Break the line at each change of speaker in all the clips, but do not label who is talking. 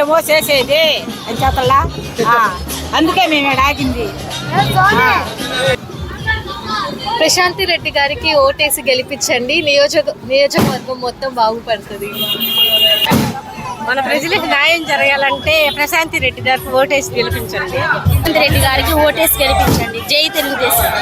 మేము చేసేది అని చెప్పలా? ఆ, అందుకే మేము ఆగింది. ఆ.
ప్రశాంతి రెడ్డి గారికి ఓటేసి గెలిపించండి. నియోజక నియోజకవర్గం మొత్తం బాగుపడుతుంది.
మన ప్రజలకు న్యాయం జరగాలంటే ప్రశాంతి రెడ్డి గారికి ఓటేసి గెలిపించండి.
రేవంత్ రెడ్డి గారికి ఓటేసి గెలిపించండి. జై తెలుగుదేశం.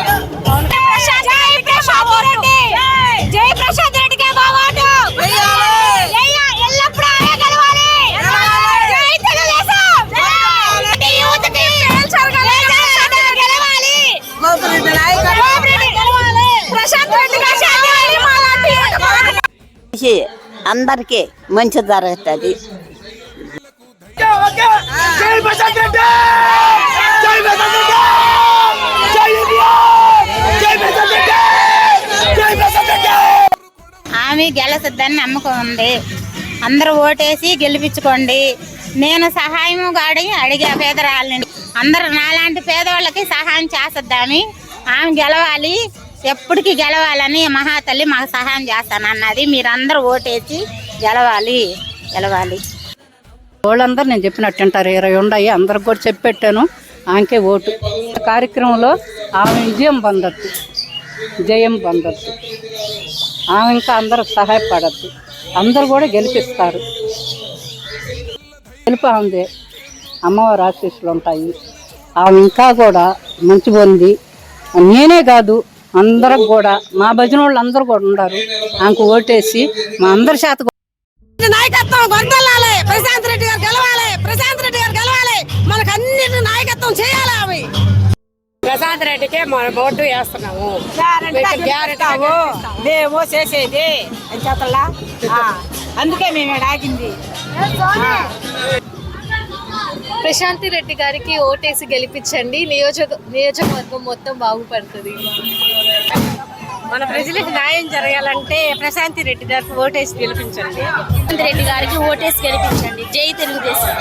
చేసి అందరికీ మంచి జరుగుతుంది.
ఆమె గెలుస్తుందని నమ్మకం ఉంది. అందరూ ఓటేసి గెలిపించుకోండి. నేను సహాయం అడిగి అడిగే పేదరాళ్ళని. అందరు నాలాంటి పేదవాళ్ళకి సహాయం చేస్తుందామి ఆమె గెలవాలి. ఎప్పటికీ గెలవాలని మహాతల్లి మాకు సహాయం చేస్తాను అన్నది మీరందరూ ఓటేసి గెలవాలి గెలవాలి.
వాళ్ళందరూ నేను చెప్పినట్టు అంటారు ఇరవై ఉన్నాయి అందరికి కూడా చెప్పెట్టాను. ఆమెకే ఓటు. కార్యక్రమంలో ఆమె విజయం పొందొద్దు జయం పొందొద్దు. ఆమె ఇంకా అందరికి సహాయపడద్దు. అందరు కూడా గెలిపిస్తారు. గెలుపు ఆమెదే అమ్మవారి ఆశీస్సులు ఉంటాయి. ఆమె ఇంకా కూడా మంచి పొంది. నేనే కాదు అందరికి కూడా మా భజన వాళ్ళు అందరూ కూడా ఉన్నారు. ఆమెకు ఓటేసి మా అందరి చేత
నాయకత్వం ప్రశాంత్ రెడ్డి గారు గెలవాలి. ప్రశాంత్ రెడ్డి గారు గెలవాలి. మనకు అన్నిటి నాయకత్వం చేయాలి అవి? ప్రశాంత్ రెడ్డికే మన ఓటు వేస్తున్నాము. గ్యారెంటాము మేము చేసేది. అని చెప్పలా ఆ, అందుకే మేము ఆగింది.
ప్రశాంతి రెడ్డి గారికి ఓటేసి గెలిపించండి. నియోజక నియోజకవర్గం మొత్తం బాగుపడుతుంది.
మన ప్రజలకు న్యాయం జరగాలంటే ప్రశాంతి రెడ్డి గారికి ఓటేసి గెలిపించండి.
రేవంత్ రెడ్డి గారికి ఓటేసి గెలిపించండి. జై తెలుగుదేశం.